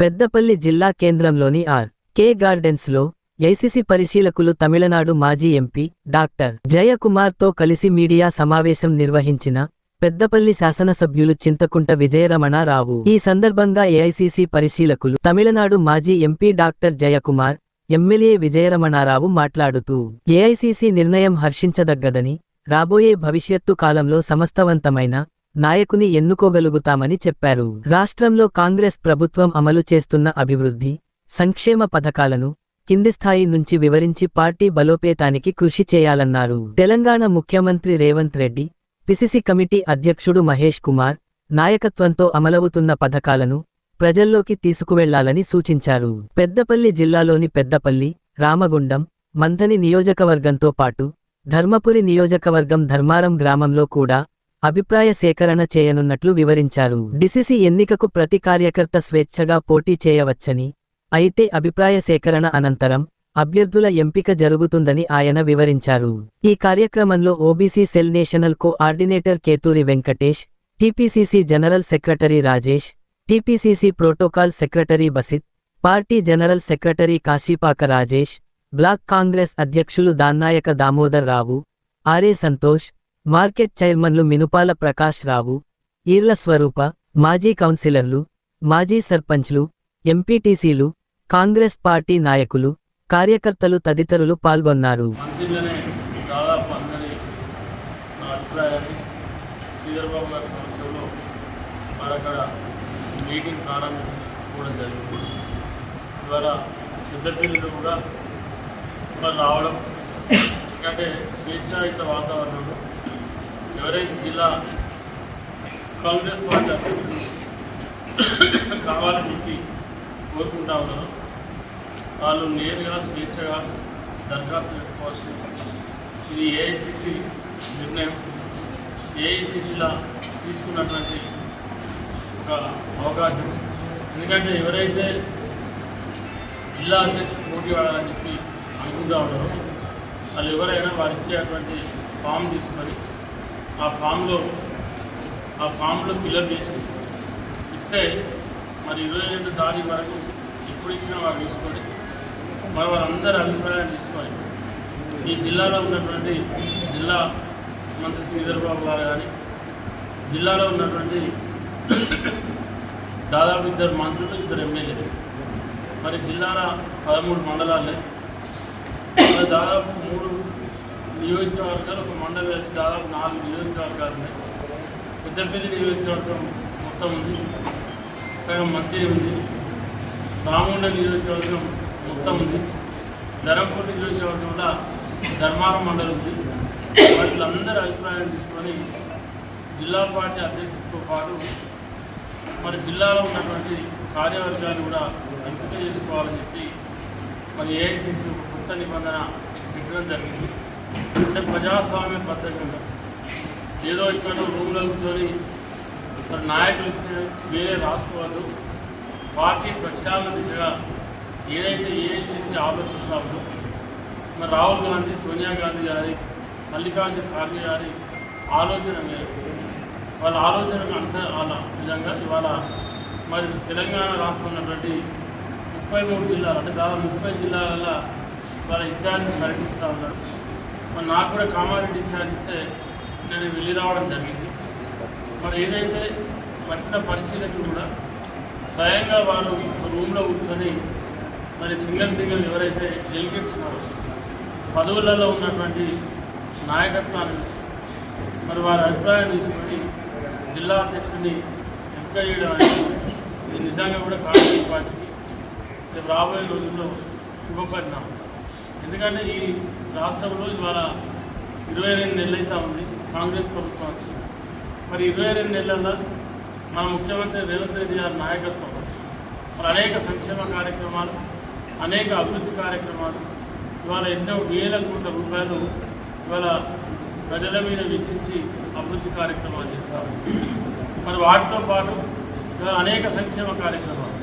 పెద్దపల్లి జిల్లా కేంద్రంలోని ఆర్. కే. గార్డెన్స్లో ఐసిసి పరిశీలకులు తమిళనాడు మాజీ ఎంపీ డాక్టర్ జయకుమార్తో కలిసి మీడియా సమావేశం నిర్వహించిన పెద్దపల్లి శాసనసభ్యులు చింతకుంట విజయరమణారావు ఈ సందర్భంగా ఏఐసిసి పరిశీలకులు తమిళనాడు మాజీ MP doctor Jayakumar MLA Vijaya Ramana Rao మాట్లాడుతూ ఏఐసిసి నిర్ణయం హర్షించదగ్గదని రాబోయే భవిష్యత్తు కాలంలో సమస్తవంతమైన నాయకుని ఎన్నుకోగలుగుతామని చెప్పారు. రాష్ట్రంలో కాంగ్రెస్ ప్రభుత్వం అమలు చేస్తున్న అభివృద్ధి సంక్షేమ పథకాలను కింది స్థాయి నుంచి వివరించి పార్టీ బలోపేతానికి కృషి చేయాలన్నారు. తెలంగాణ ముఖ్యమంత్రి రేవంత్ రెడ్డి పిసిసి కమిటీ అధ్యక్షుడు మహేష్ కుమార్ నాయకత్వంతో అమలవుతున్న పథకాలను ప్రజల్లోకి తీసుకువెళ్ళాలని సూచించారు. పెద్దపల్లి జిల్లాలోని పెద్దపల్లి రామగుండం మంథని నియోజకవర్గంతో పాటు ధర్మపురి నియోజకవర్గం ధర్మారం గ్రామంలో కూడా అభిప్రాయ సేకరణ చేయనున్నట్లు వివరించారు. డిసిసి ఎన్నికకు ప్రతి కార్యకర్త స్వేచ్ఛగా పోటీ చేయవచ్చని అయితే అభిప్రాయ సేకరణ అనంతరం అభ్యర్థుల ఎంపిక జరుగుతుందని ఆయన వివరించారు. ఈ కార్యక్రమంలో OBC cell national coordinator Kethuri Venkatesh TPCC general secretary Rajesh TPCC protocol secretary Basith party general secretary Kashipaka Rajesh block Congress అధ్యక్షులు దాన్నాయక దామోదర్ రావు ఆర్ఏ సంతోష్ మార్కెట్ చైర్మన్లు మినుపాల ప్రకాష్ రావు ఈర్ల స్వరూప మాజీ కౌన్సిలర్లు మాజీ సర్పంచ్లు ఎంపీటీసీలు కాంగ్రెస్ పార్టీ నాయకులు కార్యకర్తలు తదితరులు పాల్గొన్నారు. మీటింగ్ ప్రారంభించుకోవడం జరిగింది. ఇవాళ పెద్దపల్లిలో కూడా రావడం ఎందుకంటే స్వేచ్ఛాయుత వాతావరణంలో ఎవరైతే జిల్లా కాంగ్రెస్ పార్టీ అధ్యక్షుడు కావాలని చెప్పి కోరుకుంటా ఉన్నారో వాళ్ళు నేరుగా స్వేచ్ఛగా దరఖాస్తు పెట్టుకోవాల్సి ఇది ఏఐసిసి నిర్ణయం. ఏఐసిసిలా తీసుకున్నటువంటి ఒక అవకాశం ఎందుకంటే ఎవరైతే జిల్లా అధ్యక్షుడు పోటీ పడాలని చెప్పి అనుకుంటా ఉన్నారో వాళ్ళు ఎవరైనా వారు ఇచ్చేటువంటి ఫామ్ తీసుకొని ఆ ఫామ్లో ఆ ఫామ్లో ఫిలప్ చేసి ఇస్తే మరి ఇరవై రెండు తారీఖు వరకు ఎప్పుడు ఇచ్చినా వారు తీసుకొని మరి వారందరి అభిప్రాయాలు తీసుకొని ఈ జిల్లాలో ఉన్నటువంటి జిల్లా మంత్రి శ్రీధర్ బాబు గారు కానీ జిల్లాలో ఉన్నటువంటి దాదాపు ఇద్దరు మంత్రులు ఇద్దరు ఎమ్మెల్యేలు. మరి జిల్లాల పదమూడు మండలాలే. మరి దాదాపు మూడు నియోజకవర్గాలు ఒక మండలం వేసి దాదాపు నాలుగు నియోజకవర్గాలు ఉన్నాయి పెద్దపల్లి నియోజకవర్గం మొత్తం ఉంది. సగం మంత్రి ఉంది. రామగుండ నియోజకవర్గం మొత్తం ఉంది. ధరంపూర్ నియోజకవర్గంలో ధర్మారం మండలం ఉంది. వాళ్ళందరి అభిప్రాయం తీసుకొని జిల్లా పార్టీ అధ్యక్షుడితో పాటు మరి జిల్లాలో ఉన్నటువంటి కార్యవర్గాన్ని కూడా ఎంపిక చేసుకోవాలని చెప్పి మరి ఏఐసిసి ఒక కొత్త నిబంధన పెట్టడం జరిగింది. అంటే ప్రజాస్వామ్య పద్ధతిగా ఏదో ఇక్కడ రూమ్లో కూర్చొని ఇక్కడ నాయకులు వేరే రాసుకోవద్దు. పార్టీ ప్రక్షాళన దిశగా ఏదైతే ఏఐసిసి ఆలోచిస్తున్నారో మరి రాహుల్ గాంధీ సోనియా గాంధీ గారి మల్లికార్జున ఖార్గే గారి ఆలోచన మేరకు వాళ్ళ ఆలోచనకు అనుసరణ విధంగా ఇవాళ మరి తెలంగాణ రాష్ట్రం ఉన్నటువంటి ముప్పై మూడు జిల్లాలు అంటే దాదాపు ముప్పై జిల్లాల వాళ్ళ ఇన్ఛార్జ్ ప్రకటిస్తూ ఉన్నారు. మరి నాకు కూడా కామారెడ్డి ఇన్ఛార్జ్ ఇస్తే నేను వెళ్ళి రావడం జరిగింది. మరి ఏదైతే వచ్చిన పరిస్థితులకు కూడా స్వయంగా వారు రూమ్లో కూర్చొని మరి సింగిల్ సింగిల్ ఎవరైతే డెలిగేట్స్ ఉన్నారో పదవులలో ఉన్నటువంటి నాయకత్వాన్ని మరి వారి అభిప్రాయం తీసుకొని జిల్లా అధ్యక్షుడిని ఎంపిక చేయడం అనేది నిజంగా కూడా కాంగ్రెస్ పార్టీకి రాబోయే రోజుల్లో శుభపరిణామం. ఎందుకంటే ఈ రాష్ట్రంలో ఇవాళ ఇరవై రెండు నెలలు అయితే ఉంది. కాంగ్రెస్ ప్రభుత్వం వచ్చి మరి ఇరవై రెండు నెలల్లో మన ముఖ్యమంత్రి రేవంత్ రెడ్డి గారి నాయకత్వం మరి అనేక సంక్షేమ కార్యక్రమాలు అనేక అభివృద్ధి కార్యక్రమాలు ఇవాళ ఎన్నో వేల కోట్ల రూపాయలు ఇవాళ ప్రజల మీద వెచ్చించి అభివృద్ధి కార్యక్రమాలు చేస్తారు మరి వాటితో పాటు ఇవాళ అనేక సంక్షేమ కార్యక్రమాలు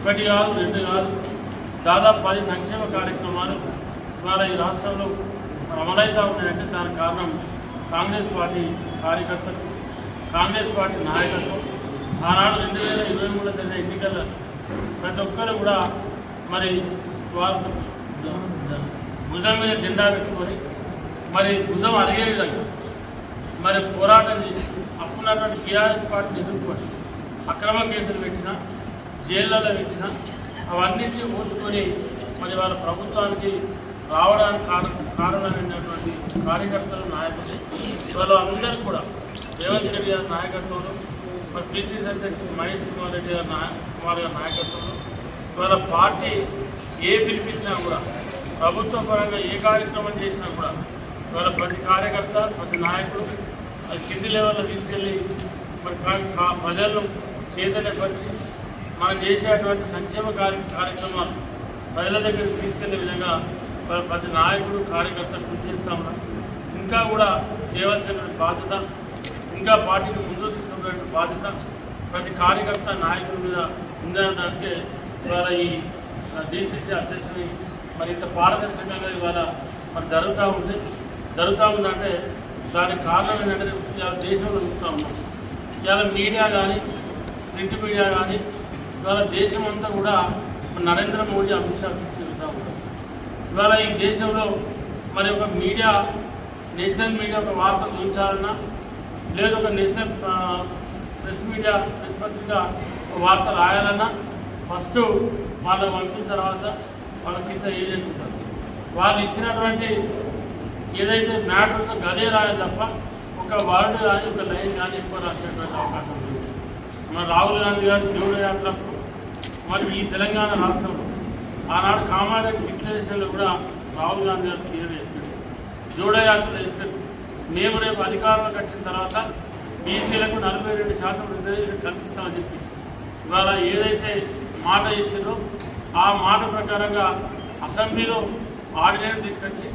ఒకటి కాదు రెండు కాదు దాదాపు పది సంక్షేమ కార్యక్రమాలు ఇవాళ ఈ రాష్ట్రంలో మరి అమలవుతూ ఉన్నాయంటే దానికి కారణం కాంగ్రెస్ పార్టీ కార్యకర్తలు కాంగ్రెస్ పార్టీ నాయకత్వం. ఆనాడు రెండు వేల ఇరవై మూడు జరిగిన ఎన్నికల ప్రతి ఒక్కరు కూడా మరి వాళ్ళు భుజం మీద జెండా పెట్టుకొని మరి భుజం అడిగే విధంగా మరి పోరాటం చేసి అప్పుడున్నటువంటి టీఆర్ఎస్ పార్టీని ఎదుర్కొని అక్రమ కేసులు పెట్టినా జైళ్ళలో పెట్టినా అవన్నింటినీ ఓడ్చుకొని మరి వాళ్ళ ప్రభుత్వానికి రావడానికి కారణం కారణమైనటువంటి కార్యకర్తలు నాయకులు వాళ్ళు అందరూ కూడా రేవంత్ రెడ్డి గారి నాయకత్వంలో మరి పిసిసి అధ్యక్షుడు మహేష్ కుమార్ రెడ్డి గారి నాయ కుమార్ గారి నాయకత్వంలో ఇవాళ పార్టీ ఏ పిలిపించినా కూడా ప్రభుత్వ పరంగా ఏ కార్యక్రమం చేసినా కూడా ఇవాళ ప్రతి కార్యకర్త ప్రతి నాయకుడు అది కింది లెవెల్లో తీసుకెళ్ళి మరి కా- కా- ప్రజలను చైతన్యపరిచి మనం చేసేటువంటి సంక్షేమ కార్య కార్యక్రమాలు ప్రజల దగ్గరికి తీసుకెళ్ళే విధంగా ప్రతి నాయకుడు కార్యకర్త కృషి ఇంకా కూడా చేయవలసినటువంటి బాధ్యత ఇంకా పార్టీని ముందు తీసుకున్నటువంటి బాధ్యత ప్రతి కార్యకర్త నాయకుడి మీద ఉందనడానికి ఇవాళ ఈ డిసిసి అధ్యక్షుని మరి ఇంత పారదర్శకంగా ఇవాళ మరి జరుగుతూ ఉంది. జరుగుతూ ఉందంటే దానికి కారణం ఏంటంటే ఇవాళ దేశంలో చూస్తూ ఉన్నాం. ఇవాళ మీడియా కానీ ప్రింట్ మీడియా కానీ ఇవాళ దేశం అంతా కూడా నరేంద్ర మోడీ అమిత్ షా తిరుగుతూ ఉంటారు ఇవాళ ఈ దేశంలో మరి ఒక మీడియా నేషనల్ మీడియా ఒక వార్త ఉంచాలన్నా లేదు ఒక నేషనల్ ప్రెస్ మీడియా ప్రెస్ పత్రిక ఒక వార్త రాయాలన్నా ఫస్ట్ వాళ్ళ పంపిన తర్వాత వాళ్ళ కింద ఏజెంట్ ఉంటారు వాళ్ళు ఇచ్చినటువంటి ఏదైతే మ్యాటర్ ఉందో గదే రాయాలి తప్ప ఒక వర్డ్ కానీ ఒక లైన్ కానీ ఎక్కువ రాసేటువంటి అవకాశం ఉంది. మన రాహుల్ గాంధీ గారి దేవుడు యాత్రకు మరి ఈ తెలంగాణ రాష్ట్రంలో ఆనాడు కామారెడ్డి డిక్లరేషన్లో కూడా రాహుల్ గాంధీ గారు క్లియర్ చెప్పాడు చెప్పారు మేము రేపు అధికారంలోకి వచ్చిన తర్వాత బీసీలకు నలభై రెండు శాతం రిజర్వేషన్ కల్పిస్తామని చెప్పి ఇవాళ ఏదైతే మాట ఇచ్చిందో ఆ మాట ప్రకారంగా అసెంబ్లీలో ఆర్డినెన్స్ తీసుకొచ్చి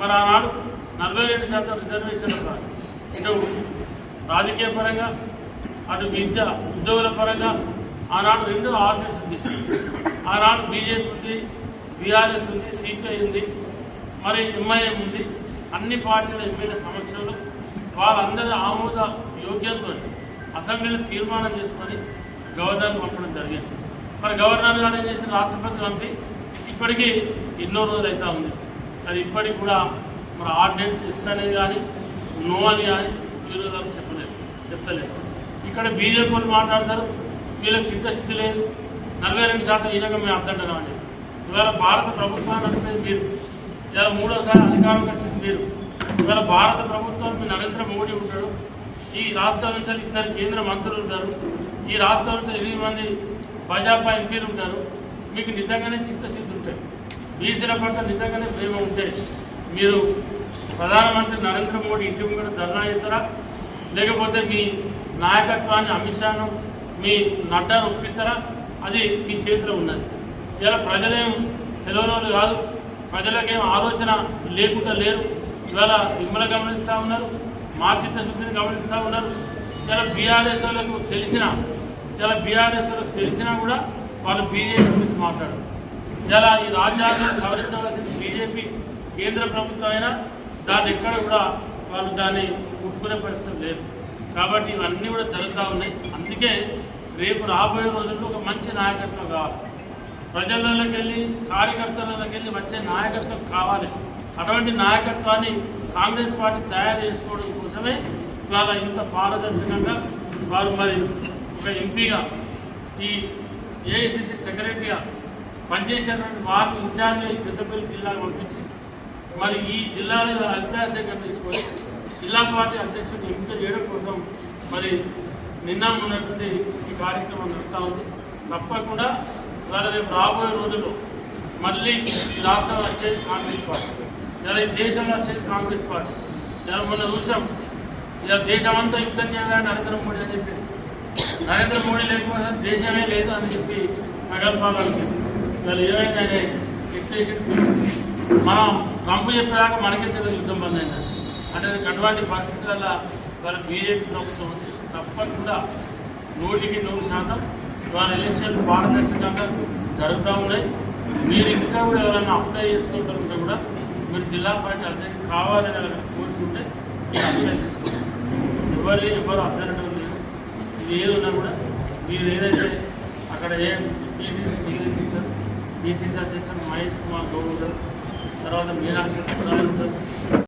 మరి ఆనాడు నలభై రెండు శాతం రిజర్వేషన్ ఇటు రాజకీయ పరంగా అటు విద్య ఉద్యోగుల పరంగా ఆనాడు రెండు ఆర్డినెన్స్ తీసుకుంది ఆనాడు బీజేపీ ఉంది బీఆర్ఎస్ ఉంది సిపిఐ ఉంది మరి ఎంఐఎం ఉంది. అన్ని పార్టీల ఎమ్మెల్యే సమక్షంలో వాళ్ళందరి ఆమోద యోగ్యంతో అసెంబ్లీలో తీర్మానం చేసుకొని గవర్నర్ పంపడం జరిగింది. మరి గవర్నర్ గారు ఏం చేసిన రాష్ట్రపతి పంపి ఇప్పటికీ ఎన్నో రోజులు అవుతా ఉంది. అది ఇప్పటికి కూడా మరి ఆర్డినెన్స్ ఎస్ అనేది కానీ నో అని కానీ వీళ్ళు చెప్పలేదు. చెప్తలేదు ఇక్కడ బీజేపీ వాళ్ళు మాట్లాడతారు. వీళ్ళకి సిద్ధశుద్ధి లేదు. నలభై రెండు శాతం ఈ రకం మేము అర్థంటున్నాం ఇవాళ భారత ప్రభుత్వాన్ని నడిపేది మీరు ఇవాళ మూడోసారి అధికారంకి వచ్చింది మీరు. ఇవాళ భారత ప్రభుత్వం మీ నరేంద్ర మోడీ ఉంటాడు. ఈ రాష్ట్రం నుంచి ఇద్దరు కేంద్ర మంత్రులు ఉంటారు. ఈ రాష్ట్రం నుంచి ఎనిమిది మంది భాజపా ఎంపీలు ఉంటారు. మీకు నిజంగానే చిత్తశుద్ధి ఉంటాయి బీసీల పట్ల నిజంగానే ప్రేమ ఉంటే మీరు ప్రధానమంత్రి నరేంద్ర మోడీ ఇంటి ముందు ధర్నా చేస్తారా? లేకపోతే మీ నాయకత్వాన్ని అమిత్ షాను మీ నడ్డాను ఒప్పిస్తారా అది మీ చేతిలో ఉన్నది. ఇలా ప్రజలేం తెలియని కాదు. ప్రజలకేం ఆలోచన లేకుండా లేరు. ఇవాళ మిమ్మల్ని గమనిస్తూ ఉన్నారు. మా చిత్తశుద్ధిని గమనిస్తూ ఉన్నారు. ఇలా బీఆర్ఎస్ వాళ్ళకు తెలిసిన ఇలా బీఆర్ఎస్ వాళ్ళకు తెలిసినా కూడా వాళ్ళు బీజేపీ గురించి మాట్లాడరు. ఇలా ఈ రాజ్యాంగం సవరించవలసిన బీజేపీ కేంద్ర ప్రభుత్వం అయినా దాన్ని ఎక్కడ కూడా వాళ్ళు దాన్ని ముట్టుకునే పరిస్థితి లేదు. కాబట్టి ఇవన్నీ కూడా జరుగుతూ ఉన్నాయి. అందుకే రేపు రాబోయే రోజుల్లో ఒక మంచి నాయకత్వం కావాలి ప్రజలలోకి వెళ్ళి కార్యకర్తలలోకి వెళ్ళి వచ్చే నాయకత్వం కావాలి. అటువంటి నాయకత్వాన్ని కాంగ్రెస్ పార్టీ తయారు చేసుకోవడం కోసమే ఇవాళ ఇంత పారదర్శకంగా వారు మరి ఒక ఎంపీగా ఈ ఏఐసిసి సెక్రటరీగా పనిచేసేటువంటి వారిని ఇన్ఛార్జ్ పెద్దపల్లి జిల్లాకు పంపించి మరి ఈ జిల్లాలో అభిప్రాయ సేకరణ తీసుకొని జిల్లా పార్టీ అధ్యక్షుడిని ఎంపిక చేయడం కోసం మరి నిన్న ఉన్నటువంటి ఈ కార్యక్రమం నడుస్తూ ఉంది. తప్పకుండా ఇవాళ రేపు రాబోయే రోజుల్లో మళ్ళీ రాష్ట్రంలో వచ్చేది కాంగ్రెస్ పార్టీ. ఇలా ఈ దేశంలో వచ్చేది కాంగ్రెస్ పార్టీ. ఇలా మొన్న చూసాం. ఇలా దేశమంతా యుద్ధం చేయాలని నరేంద్ర మోడీ అని చెప్పి. నరేంద్ర మోడీ లేకపోతే దేశమే లేదు అని చెప్పి నగరపాలకి వాళ్ళు ఏమైందంటే ఎక్స్టేషన్ మనం ట్రంప్ చెప్పేదాకా మనకే తెలియదు యుద్ధం బంద్ అయిందని అంటే అటువంటి పరిస్థితుల వాళ్ళ బీజేపీ ప్రభుత్వం తప్పకుండా నూటికి నూరు శాతం ఇవాళ ఎలక్షన్లు పారదర్శకంగా జరుగుతూ ఉన్నాయి. మీరు ఇంకా కూడా ఎవరైనా అప్లై చేసుకుంటుంటే కూడా మీరు జిల్లా పార్టీ అధ్యక్షుడు కావాలని అలా కోరుకుంటే అప్లై చేసుకోండి. ఎవరు ఎవరు అభ్యర్థులు లేదు ఇది ఏదున్నా కూడా మీరు ఏదైతే అక్కడ ఏ పీసీసీ పిసిసి ఉంటారు పిసిసి అధ్యక్షుడు మహేష్ కుమార్ గౌడ్ ఉంటారు తర్వాత మీనాక్షి ఉంటారు.